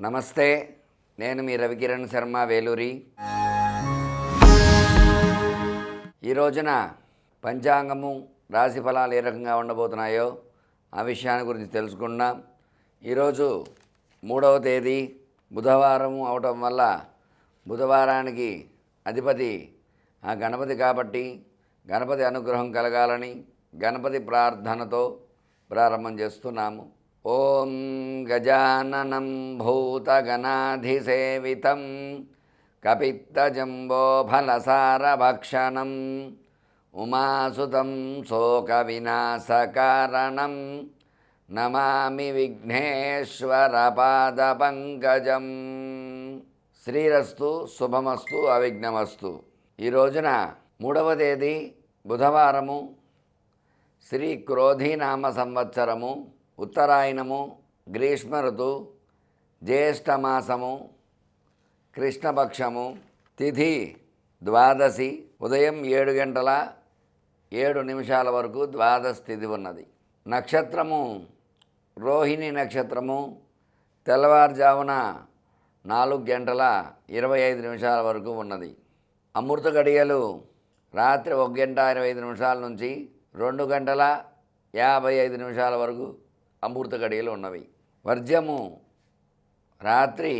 నమస్తే నేను మీ రవికిరణ్ శర్మ వేలూరి. ఈ రోజున పంచాంగము రాశి ఫలాలు ఏ రకంగా ఉండబోతున్నాయో ఆ విషయాన్ని గురించి తెలుసుకున్నాం ఈరోజు మూడవ తేదీ బుధవారం అవటం వల్ల బుధవారానికి అధిపతి ఆ గణపతి కాబట్టి గణపతి అనుగ్రహం కలగాలని గణపతి ప్రార్థనతో ప్రారంభం చేస్తున్నాము. ఓం గజాననం భూతగణాధిసేవితం కపిత్తజంబోఫలసారభక్షణం ఉమాసుతం శోకవినాశకారణం నమామి విఘ్నేశ్వరపాదపంకజం. శ్రీరస్తు శుభమస్తు అవిఘ్నమస్తు. ఈ రోజున మూడవ తేదీ బుధవారము శ్రీ క్రోధీనామ సంవత్సరము ఉత్తరాయణము గ్రీష్మ ఋతు జ్యేష్ఠమాసము కృష్ణపక్షము తిథి ద్వాదశి ఉదయం ఏడు గంటల ఏడు నిమిషాల వరకు ద్వాదశి తిథి ఉన్నది. నక్షత్రము రోహిణి నక్షత్రము తెల్లవారుజామున నాలుగు గంటల ఇరవై ఐదు నిమిషాల వరకు ఉన్నది. అమృత గడియలు రాత్రి ఒక గంట ఇరవై ఐదు నిమిషాల నుంచి రెండు గంటల యాభై ఐదు నిమిషాల వరకు అమృత గడియలు ఉన్నవి. వర్జము రాత్రి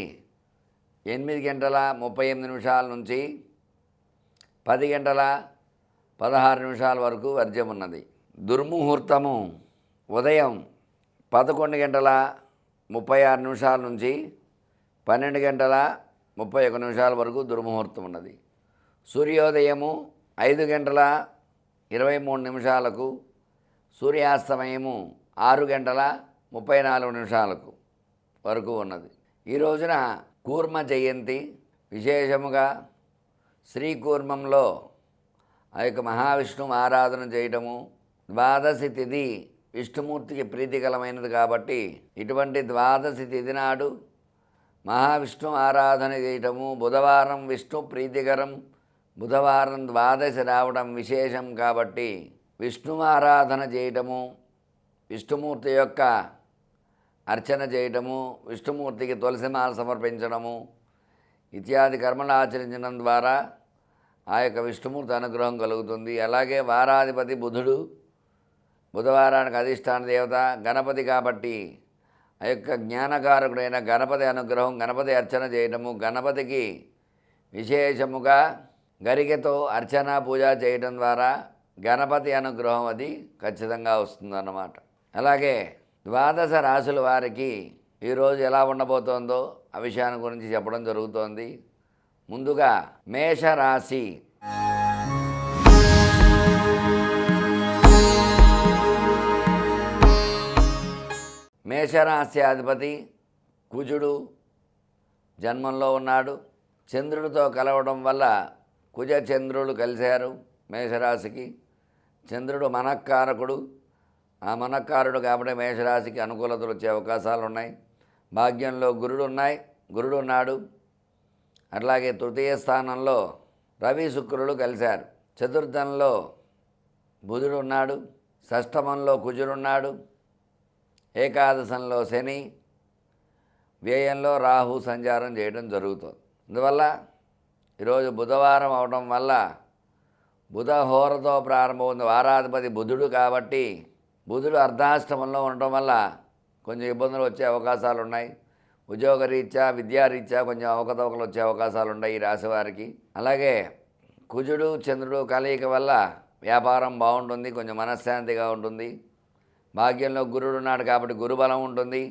ఎనిమిది గంటల ముప్పై ఎనిమిది నిమిషాల నుంచి పది గంటల పదహారు నిమిషాల వరకు వర్జ్యం ఉన్నది. దుర్ముహూర్తము ఉదయం పదకొండు గంటల ముప్పై ఆరు నిమిషాల నుంచి పన్నెండు గంటల ముప్పై ఒక నిమిషాల వరకు దుర్ముహూర్తం ఉన్నది. సూర్యోదయము ఐదు గంటల ఇరవై మూడు నిమిషాలకు సూర్యాస్తమయము ఆరు గంటల ముప్పై నాలుగు నిమిషాలకు వరకు ఉన్నది. ఈ రోజున కూర్మ జయంతి విశేషముగా శ్రీకూర్మంలో ఆ యొక్క మహావిష్ణువు ఆరాధన చేయటము ద్వాదశి తిథి విష్ణుమూర్తికి ప్రీతికరమైనది కాబట్టి ఇటువంటి ద్వాదశి తిథి నాడు మహావిష్ణు ఆరాధన చేయటము బుధవారం విష్ణు ప్రీతికరం బుధవారం ద్వాదశి రావడం విశేషం కాబట్టి విష్ణు ఆరాధన చేయటము విష్ణుమూర్తి యొక్క అర్చన చేయటము విష్ణుమూర్తికి తులసిమాల సమర్పించడము ఇత్యాది కర్మలు ఆచరించడం ద్వారా ఆ యొక్క విష్ణుమూర్తి అనుగ్రహం కలుగుతుంది. అలాగే వారాధిపతి బుధుడు బుధవారానికి అధిష్టాన దేవత గణపతి కాబట్టి ఆ యొక్క జ్ఞానకారకుడైన గణపతి అనుగ్రహం గణపతి అర్చన చేయటము గణపతికి విశేషముగా గరికతో అర్చన పూజ చేయటం ద్వారా గణపతి అనుగ్రహం అది ఖచ్చితంగా వస్తుందన్నమాట. అలాగే ద్వాదశ రాశుల వారికి ఈరోజు ఎలా ఉండబోతోందో ఆ విషయాన్ని గురించి చెప్పడం జరుగుతోంది. ముందుగా మేషరాశి. మేషరాశి అధిపతి కుజుడు జన్మంలో ఉన్నాడు. చంద్రుడితో కలవడం వల్ల కుజ చంద్రుడు కలిశారు మేషరాశికి. చంద్రుడు మనఃకారకుడు. ఆ మనకారుడు కాబట్టి మేషరాశికి అనుకూలతలు వచ్చే అవకాశాలు ఉన్నాయి భాగ్యంలో గురుడు ఉన్నాయి గురుడు ఉన్నాడు అట్లాగే తృతీయ స్థానంలో రవి శుక్రుడు కలిశారు. చతుర్థంలో బుధుడు ఉన్నాడు షష్టమంలో కుజుడున్నాడు. ఏకాదశంలో శని. వ్యయంలో రాహు సంచారం చేయడం జరుగుతుంది. అందువల్ల ఈరోజు బుధవారం అవడం వల్ల బుధహోరతో ప్రారంభం వారాధిపతి బుధుడు కాబట్టి బుధుడు అర్ధాష్టమంలో ఉండటం వల్ల కొంచెం ఇబ్బందులు వచ్చే అవకాశాలు ఉన్నాయి. ఉద్యోగరీత్యా విద్యారీత్యా కొంచెం అవకతవకలు వచ్చే అవకాశాలు ఉన్నాయి ఈ రాశి వారికి. అలాగే కుజుడు చంద్రుడు కలయిక వల్ల వ్యాపారం బాగుంటుంది కొంచెం మనశ్శాంతిగా ఉంటుంది. భాగ్యంలో గురుడు ఉన్నాడు కాబట్టి గురుబలం ఉంటుంది.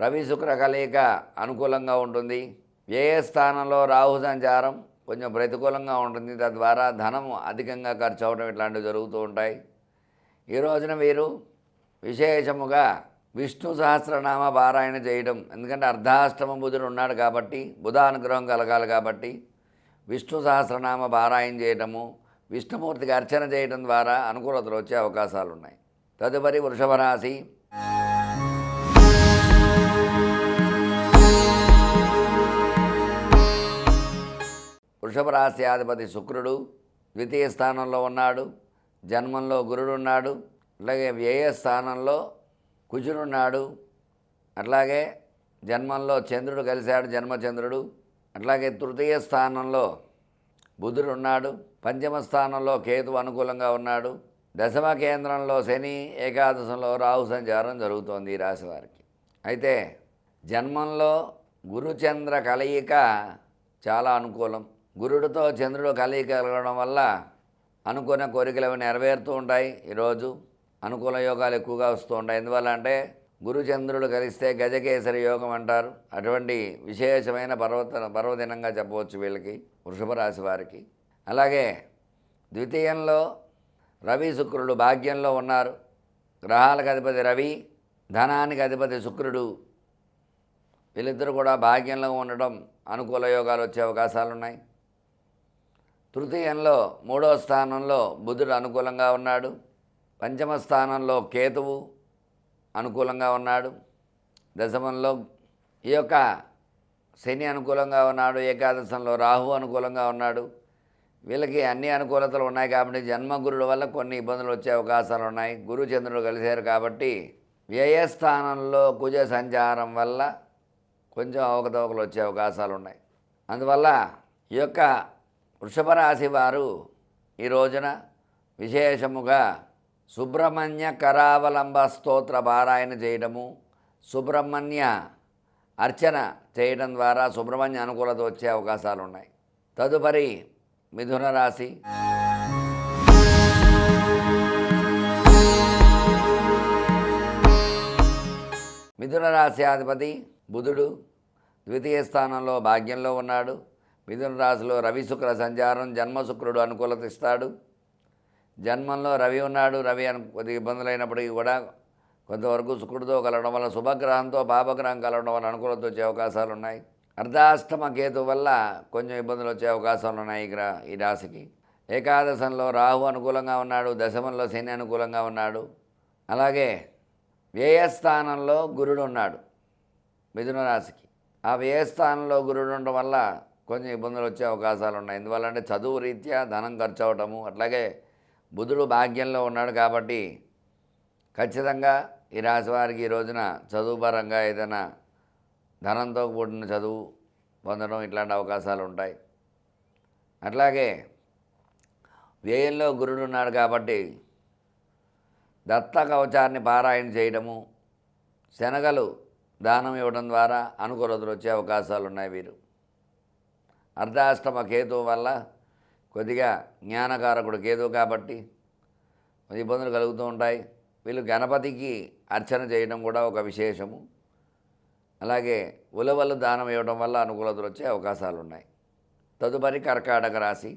రవి శుక్ర కలయిక అనుకూలంగా ఉంటుంది. ఏ ఏ స్థానంలో రాహు సంచారం కొంచెం ప్రతికూలంగా ఉంటుంది. తద్వారా ధనం అధికంగా ఖర్చు అవడం ఇట్లాంటివి జరుగుతూ ఉంటాయి. ఈ రోజున వీరు విశేషముగా విష్ణు సహస్రనామ పారాయణ చేయడం. ఎందుకంటే అర్ధాష్టమ బుధుడు ఉన్నాడు కాబట్టి బుధానుగ్రహం కలగాలి కాబట్టి విష్ణు సహస్రనామ పారాయణ చేయటము విష్ణుమూర్తికి అర్చన చేయడం ద్వారా అనుకూలతలు వచ్చే అవకాశాలు ఉన్నాయి. తదుపరి వృషభ రాశి. వృషభ రాశి అధిపతి శుక్రుడు ద్వితీయ స్థానంలో ఉన్నాడు. జన్మంలో గురుడు ఉన్నాడు. అలాగే వ్యయ స్థానంలో కుజుడున్నాడు అట్లాగే జన్మంలో చంద్రుడు కలిశాడు జన్మచంద్రుడు. అట్లాగే తృతీయ స్థానంలో బుధుడు ఉన్నాడు. పంచమ స్థానంలో కేతు అనుకూలంగా ఉన్నాడు. దశమ కేంద్రంలో శని ఏకాదశంలో రాహు సంచారం జరుగుతోంది ఈ రాశి వారికి. అయితే జన్మంలో గురుచంద్ర కలయిక చాలా అనుకూలం. గురుడితో చంద్రుడు కలయిక కలగడం వల్ల అనుకున్న కోరికలు అవి నెరవేరుతూ ఉంటాయి ఈరోజు. అనుకూల యోగాలు ఎక్కువగా వస్తూ ఉంటాయి. ఎందువల్ల అంటే గురుచంద్రుడు కలిస్తే గజకేసరి యోగం అంటారు. అటువంటి విశేషమైన పర్వత పర్వదినంగా చెప్పవచ్చు వీళ్ళకి వృషభ రాశి వారికి. అలాగే ద్వితీయంలో రవి శుక్రుడు భాగ్యంలో ఉన్నారు. గ్రహాలకు అధిపతి రవి ధనానికి అధిపతి శుక్రుడు. వీళ్ళిద్దరూ కూడా భాగ్యంలో ఉండడం అనుకూల యోగాలు వచ్చే అవకాశాలు ఉన్నాయి. తృతీయంలో మూడో స్థానంలో బుధుడు అనుకూలంగా ఉన్నాడు. పంచమ స్థానంలో కేతువు అనుకూలంగా ఉన్నాడు. దశమంలో ఈ యొక్క శని అనుకూలంగా ఉన్నాడు ఏకాదశంలో రాహు అనుకూలంగా ఉన్నాడు. వీళ్ళకి అన్ని అనుకూలతలు ఉన్నాయి కాబట్టి జన్మగురుడు వల్ల కొన్ని ఇబ్బందులు వచ్చే అవకాశాలు ఉన్నాయి. గురు చంద్రుడు కలిశారు కాబట్టి వ్యయస్థానంలో కుజ సంచారం వల్ల కొంచెం అవకతవకలు వచ్చే అవకాశాలు ఉన్నాయి. అందువల్ల ఈ యొక్క వృషభ రాశి వారు ఈ రోజున విశేషముగా సుబ్రహ్మణ్య కరావలంబ స్తోత్ర పారాయణ చేయడము సుబ్రహ్మణ్య అర్చన చేయడం ద్వారా సుబ్రహ్మణ్య అనుకూలత వచ్చే అవకాశాలు ఉన్నాయి. తదుపరి మిథున రాశి. మిథున రాశి అధిపతి బుధుడు ద్వితీయ స్థానంలో భాగ్యంలో ఉన్నాడు. మిథున రాశిలో రవి శుక్ర సంచారం జన్మ శుక్రుడు అనుకూలత ఇస్తాడు. జన్మంలో రవి ఉన్నాడు రవి అని కొద్దిగా ఇబ్బందులు అయినప్పటికీ కూడా కొంతవరకు శుక్రుడితో కలవడం వల్ల శుభగ్రహంతో పాపగ్రహం కలవడం వల్ల అనుకూలత వచ్చే అవకాశాలు ఉన్నాయి. అర్ధాష్టమ కేతు వల్ల కొంచెం ఇబ్బందులు వచ్చే అవకాశాలు ఉన్నాయి ఈ గ్రహ ఈ రాశికి. ఏకాదశంలో రాహు అనుకూలంగా ఉన్నాడు దశమంలో శని అనుకూలంగా ఉన్నాడు. అలాగే వ్యయస్థానంలో గురుడు ఉన్నాడు మిథున రాశికి. ఆ వ్యయస్థానంలో గురుడు ఉండడం వల్ల కొంచెం ఇబ్బందులు వచ్చే అవకాశాలు ఉన్నాయి. ఎందువల్ల అంటే చదువు రీత్యా ధనం ఖర్చు అవటము అట్లాగే బుధుడు భాగ్యంలో ఉన్నాడు కాబట్టి ఖచ్చితంగా ఈ రాశి వారికి ఈ రోజున చదువు పరంగా ఏదైనా ధనంతో కూడిన చదువు పొందడం ఇట్లాంటి అవకాశాలు ఉంటాయి. అట్లాగే వ్యయంలో గురుడు ఉన్నాడు కాబట్టి దత్త కవచాన్ని పారాయణ చేయడము శనగలు దానం ఇవ్వడం ద్వారా అనుకూలతలు వచ్చే అవకాశాలు ఉన్నాయి వీరు. అర్ధాష్టమ కేతువు వల్ల కొద్దిగా జ్ఞానకారకుడు కేతు కాబట్టి కొద్ది ఇబ్బందులు కలుగుతూ ఉంటాయి. వీళ్ళు గణపతికి అర్చన చేయడం కూడా ఒక విశేషము. అలాగే ఉలవలు దానం ఇవ్వడం వల్ల అనుకూలతలు వచ్చే అవకాశాలు ఉన్నాయి తదుపరి కర్కాటక రాశి.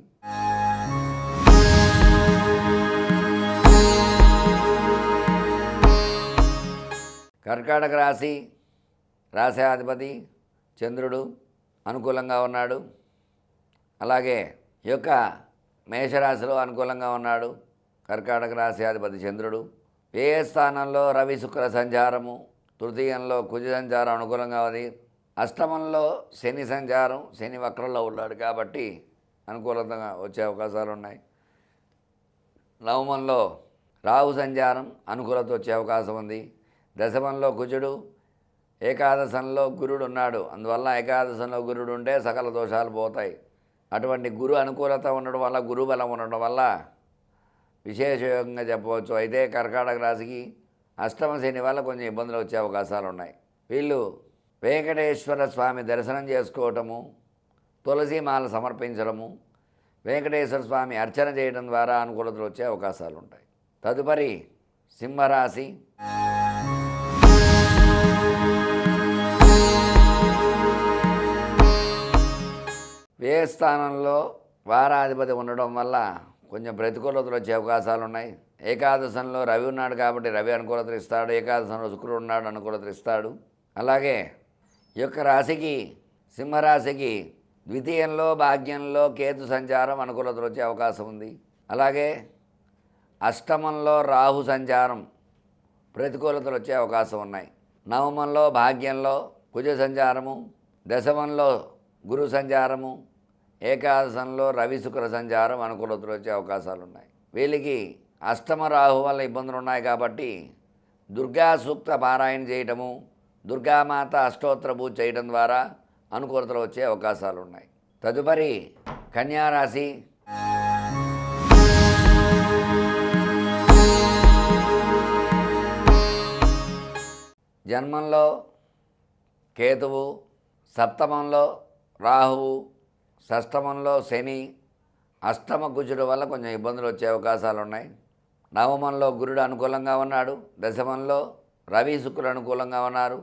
కర్కాటక రాశి రాశాధిపతి చంద్రుడు అనుకూలంగా ఉన్నాడు. అలాగే ఈ యొక్క మేషరాశిలో అనుకూలంగా ఉన్నాడు. కర్కాటక రాశి అధిపతి చంద్రుడు. ఏ స్థానంలో రవి శుక్ర సంచారము తృతీయంలో కుజ సంచారం అనుకూలంగా ఉంది. అష్టమంలో శని సంచారం శని వక్రంలో ఉన్నాడు కాబట్టి అనుకూలంగా వచ్చే అవకాశాలు ఉన్నాయి. నవమంలో రాహు సంచారం అనుకూలత వచ్చే అవకాశం ఉంది. దశమంలో కుజుడు ఏకాదశంలో గురుడు ఉన్నాడు. అందువల్ల ఏకాదశంలో గురుడు ఉంటే సకల దోషాలు పోతాయి. అటువంటి గురు అనుకూలత ఉండడం వల్ల గురు బలం ఉండడం వల్ల విశేషయోగంగా చెప్పవచ్చు. అయితే కర్కాటక రాశికి అష్టమ శని వల్ల కొంచెం ఇబ్బందులు వచ్చే అవకాశాలు ఉన్నాయి. వీళ్ళు వెంకటేశ్వర స్వామి దర్శనం చేసుకోవటము తులసి మాల సమర్పించడము వెంకటేశ్వర స్వామి అర్చన చేయడం ద్వారా అనుకూలతలు వచ్చే అవకాశాలు ఉంటాయి. తదుపరి సింహరాశి. వ్యయ స్థానంలో వారాధిపతి ఉండడం వల్ల కొంచెం ప్రతికూలతలు వచ్చే అవకాశాలు ఉన్నాయి. ఏకాదశంలో రవి ఉన్నాడు కాబట్టి రవి అనుకూలతలు ఇస్తాడు. ఏకాదశంలో శుక్రుడు ఉన్నాడు అనుకూలతలు ఇస్తాడు. అలాగే ఈ యొక్క రాశికి సింహరాశికి ద్వితీయంలో భాగ్యంలో కేతు సంచారం అనుకూలతలు వచ్చే అవకాశం ఉంది. అలాగే అష్టమంలో రాహు సంచారం ప్రతికూలతలు వచ్చే అవకాశం ఉన్నాయి. నవమంలో భాగ్యంలో కుజ సంచారము దశమంలో గురు సంచారము ఏకాదశంలో రవి శుక్ర సంచారం అనుకూలతలు వచ్చే అవకాశాలు ఉన్నాయి వీళ్ళకి అష్టమ రాహు వల్ల ఇబ్బందులు ఉన్నాయి కాబట్టి దుర్గా సూక్త పారాయణ చేయటము దుర్గామాత అష్టోత్తర పూజ చేయడం ద్వారా అనుకూలతలు వచ్చే అవకాశాలు ఉన్నాయి తదుపరి కన్యారాశి జన్మంలో కేతువు సప్తమంలో రాహువు షష్టమంలో శని అష్టమ కుజుడు వల్ల కొంచెం ఇబ్బందులు వచ్చే అవకాశాలు ఉన్నాయి నవమంలో గురుడు అనుకూలంగా ఉన్నాడు. దశమంలో రవి శుక్రుడు అనుకూలంగా ఉన్నారు.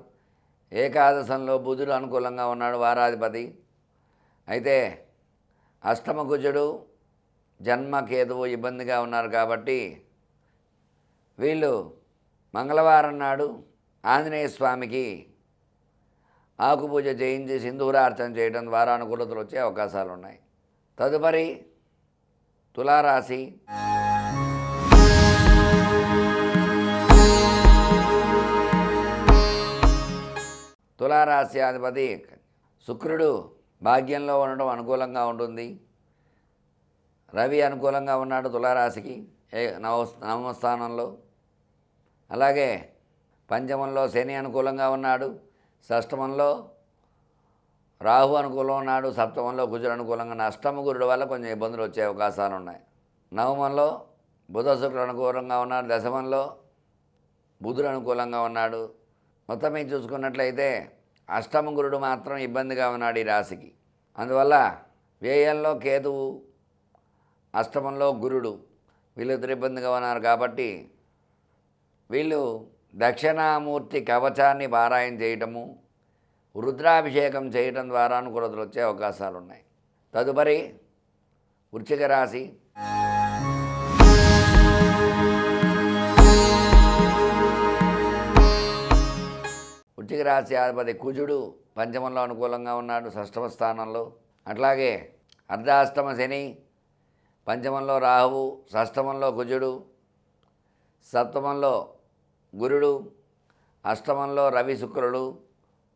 ఏకాదశంలో బుధుడు అనుకూలంగా ఉన్నాడు వారాధిపతి. అయితే అష్టమ కుజుడు జన్మ కేతువు ఇబ్బందిగా ఉన్నారు కాబట్టి వీళ్ళు మంగళవారం నాడు ఆంజనేయ స్వామికి ఆకుపూజ చేయించి సింధూరార్చన చేయడం ద్వారా అనుకూలతలు వచ్చే అవకాశాలు ఉన్నాయి. తదుపరి తులారాశి. తులారాశి అధిపతి శుక్రుడు భాగ్యంలో ఉండడం అనుకూలంగా ఉంటుంది. రవి అనుకూలంగా ఉన్నాడు తులారాశికి ఏ నవ నవమస్థానంలో అలాగే పంచమంలో శని అనుకూలంగా ఉన్నాడు. షష్టమంలో రాహు అనుకూలం ఉన్నాడు సప్తమంలో కుజుడు అనుకూలంగా ఉన్న అష్టమ గురుడు వల్ల కొంచెం ఇబ్బందులు వచ్చే అవకాశాలు ఉన్నాయి. నవమంలో బుధ శుక్రుడు అనుకూలంగా ఉన్నాడు దశమంలో బుధుడు అనుకూలంగా ఉన్నాడు. మొత్తం మీద చూసుకున్నట్లయితే అష్టమ గురుడు మాత్రం ఇబ్బందిగా ఉన్నాడు ఈ రాశికి. అందువల్ల వ్యయంలో కేతువు అష్టమంలో గురుడు వీళ్ళిద్దరు ఇబ్బందిగా ఉన్నారు కాబట్టి వీళ్ళు దక్షిణామూర్తి కవచాన్ని పారాయణ చేయటము రుద్రాభిషేకం చేయటం ద్వారా అనుకూలతలు వచ్చే అవకాశాలు ఉన్నాయి తదుపరి వృచ్చిక రాశి. వృచ్చిక రాశి అధిపతి కుజుడు పంచమంలో అనుకూలంగా ఉన్నాడు షష్టమ స్థానంలో. అట్లాగే అర్ధాష్టమ శని పంచమంలో రాహువు షష్టమంలో కుజుడు సప్తమంలో గురుడు అష్టమంలో రవి శుక్రుడు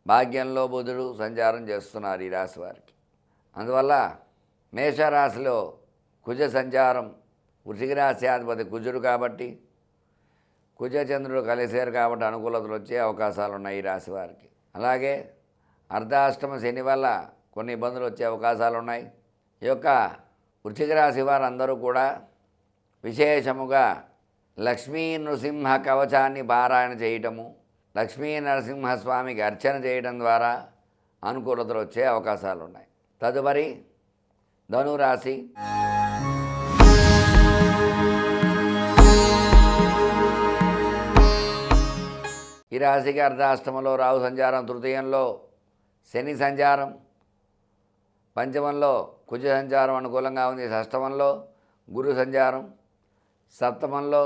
భాగ్యంలో బుధుడు సంచారం చేస్తున్నారు ఈ రాశి వారికి. అందువల్ల మేషరాశిలో కుజ సంచారం వృషిక రాశి అధిపతి కుజుడు కాబట్టి కుజచంద్రుడు కలిశారు కాబట్టి అనుకూలతలు వచ్చే అవకాశాలు ఉన్నాయి ఈ రాశి వారికి. అలాగే అర్ధాష్టమ శని వల్ల కొన్ని ఇబ్బందులు వచ్చే అవకాశాలు ఉన్నాయి. ఈ యొక్క వృశ్చిక రాశి వారందరూ కూడా విశేషముగా లక్ష్మీ నృసింహ కవచాన్ని పారాయణ చేయటము లక్ష్మీ నరసింహస్వామికి అర్చన చేయడం ద్వారా అనుకూలతలు వచ్చే అవకాశాలు ఉన్నాయి తదుపరి ధనురాశి. ఈ రాశికి అర్ధాష్టమంలో రాహు సంచారం తృతీయంలో శని సంచారం పంచమంలో కుజ సంచారం అనుకూలంగా ఉంది షష్టమంలో గురు సంచారం సప్తమంలో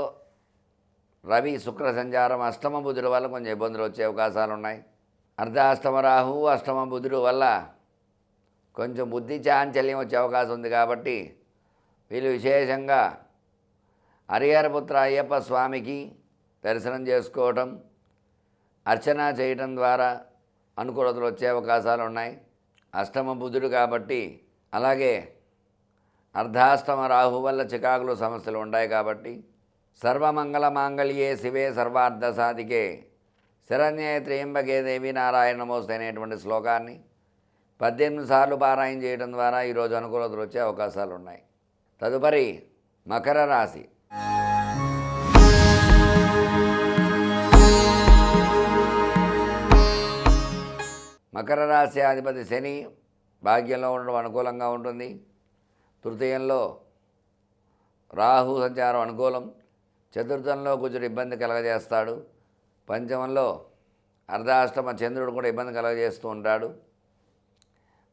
రవి శుక్ర సంచారం అష్టమ బుధుడు వల్ల కొంచెం ఇబ్బందులు వచ్చే అవకాశాలు ఉన్నాయి. అర్ధాష్టమ రాహు అష్టమ బుధుడు వల్ల కొంచెం బుద్ధి చాంచల్యం వచ్చే అవకాశం ఉంది కాబట్టి వీళ్ళు విశేషంగా హరిహరపుత్ర అయ్యప్ప స్వామికి దర్శనం చేసుకోవటం అర్చన చేయటం ద్వారా అనుకూలతలు వచ్చే అవకాశాలు ఉన్నాయి. అష్టమ బుధుడు కాబట్టి అలాగే అర్ధాష్టమ రాహు వల్ల చికాకులు సమస్యలు ఉన్నాయి కాబట్టి సర్వమంగళ మాంగళ్యే శివే సర్వార్థ సాధికే శరణ్యే త్రియంబకే దేవి నారాయణ అనేటువంటి శ్లోకాన్ని పద్దెనిమిది సార్లు పారాయణ చేయడం ద్వారా ఈరోజు అనుకూలతలు వచ్చే అవకాశాలు ఉన్నాయి. తదుపరి మకర రాశి. మకర రాశి అధిపతి శని భాగ్యంలో ఉండడం అనుకూలంగా ఉంటుంది. తృతీయంలో రాహు సంచారం అనుకూలం చతుర్థంలో కుజుడు ఇబ్బంది కలగజేస్తాడు పంచమంలో అర్ధాష్టమ చంద్రుడు కూడా ఇబ్బంది కలగజేస్తూ ఉంటాడు.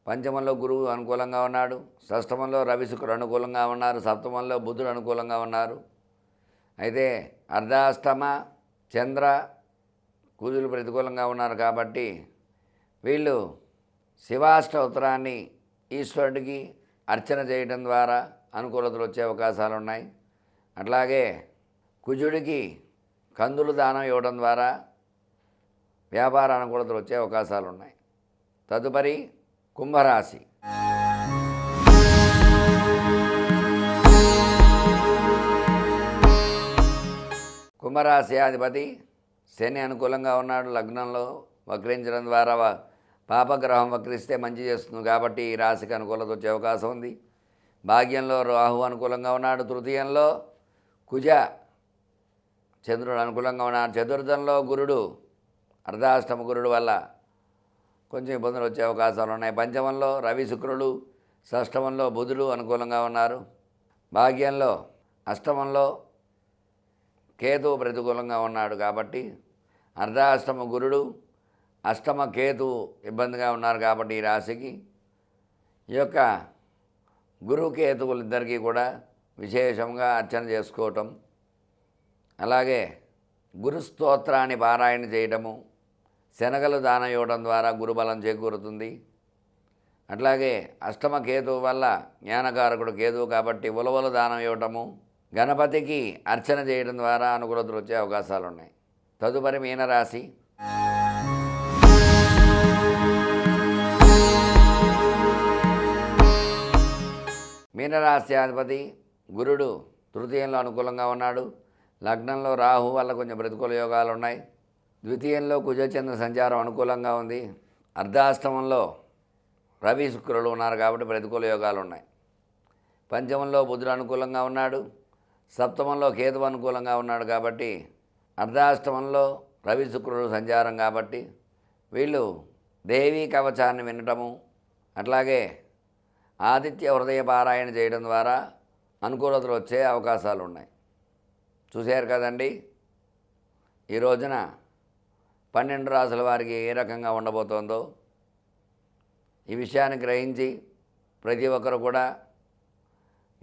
పంచమంలో గురువు అనుకూలంగా ఉన్నాడు షష్టమంలో రవి శుక్రుడు అనుకూలంగా ఉన్నారు సప్తమంలో బుధుడు అనుకూలంగా ఉన్నారు. అయితే అర్ధాష్టమ చంద్ర కుజులు ప్రతికూలంగా ఉన్నారు కాబట్టి వీళ్ళు శివాష్టోత్తరాన్ని ఈశ్వరుడికి అర్చన చేయటం ద్వారా అనుకూలతలు వచ్చే అవకాశాలు ఉన్నాయి అట్లాగే కుజుడికి కందులు దానం ఇవ్వడం ద్వారా వ్యాపార అనుకూలతలు వచ్చే అవకాశాలు ఉన్నాయి తదుపరి కుంభరాశి. కుంభరాశి అధిపతి శని అనుకూలంగా ఉన్నాడు. లగ్నంలో వక్రించడం ద్వారా వ- పాపగ్రహం వక్రిస్తే మంచి చేస్తుంది కాబట్టి ఈ రాశికి అనుకూలత వచ్చే అవకాశం ఉంది. భాగ్యంలో రాహు అనుకూలంగా ఉన్నాడు తృతీయంలో కుజ. చంద్రుడు అనుకూలంగా ఉన్నాడు. చతుర్థంలో గురుడు. అర్ధాష్టమ గురుడు వల్ల కొంచెం ఇబ్బందులు వచ్చే అవకాశాలు ఉన్నాయి. పంచమంలో రవి శుక్రుడు షష్టమంలో బుధుడు అనుకూలంగా ఉన్నారు. భాగ్యంలో అష్టమంలో కేతువు ప్రతికూలంగా ఉన్నాడు కాబట్టి అర్ధాష్టమ గురుడు అష్టమ కేతు ఇబ్బందిగా ఉన్నారు కాబట్టి ఈ రాశికి ఈ యొక్క గురుకేతువులు కేతువులిద్దరికీ కూడా విశేషంగా అర్చన చేసుకోవటం అలాగే గురు స్తోత్రాన్ని పారాయణ చేయటము శనగలు దానం ఇవ్వడం ద్వారా గురుబలం చేకూరుతుంది. అట్లాగే అష్టమ కేతువు వల్ల జ్ఞానకారకుడు కేతువు కాబట్టి ఉలవలు దానం ఇవ్వటము గణపతికి అర్చన చేయడం ద్వారా అనుకూలతలు వచ్చే అవకాశాలు ఉన్నాయి తదుపరి మీనరాశి. మీనరాశి అధిపతి గురుడు తృతీయంలో అనుకూలంగా ఉన్నాడు. లగ్నంలో రాహు వల్ల కొంచెం ప్రతికూల యోగాలు ఉన్నాయి. ద్వితీయంలో కుజచంద్ర సంచారం అనుకూలంగా ఉంది. అర్ధాష్టమంలో రవి శుక్రులు ఉన్నారు కాబట్టి ప్రతికూల యోగాలు ఉన్నాయి. పంచమంలో బుధుడు అనుకూలంగా ఉన్నాడు. సప్తమంలో కేతువు అనుకూలంగా ఉన్నాడు కాబట్టి అర్ధాష్టమంలో రవి శుక్రుడు సంచారం కాబట్టి వీళ్ళు దేవీ కవచాన్ని వినటము అట్లాగే ఆదిత్య హృదయ పారాయణ చేయడం ద్వారా అనుకూలతలు వచ్చే అవకాశాలు ఉన్నాయి. చూశారు కదండి? ఈ రోజున పన్నెండు రాసుల వారికి ఏ రకంగా ఉండబోతోందో ఈ విషయాన్ని గ్రహించి ప్రతి ఒక్కరు కూడా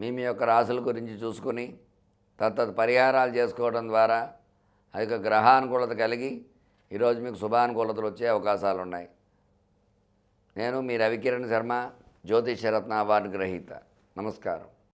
మీ మీ యొక్క రాసుల గురించి చూసుకుని తత్తత్ పరిహారాలు చేసుకోవడం ద్వారా ఆ యొక్క గ్రహానుకూలత కలిగి ఈరోజు మీకు శుభానుకూలతలు వచ్చే అవకాశాలు ఉన్నాయి. నేను మీ రవికిరణ్ శర్మ జ్యోతిషరత్న అవార్డు గ్రహీత నమస్కారం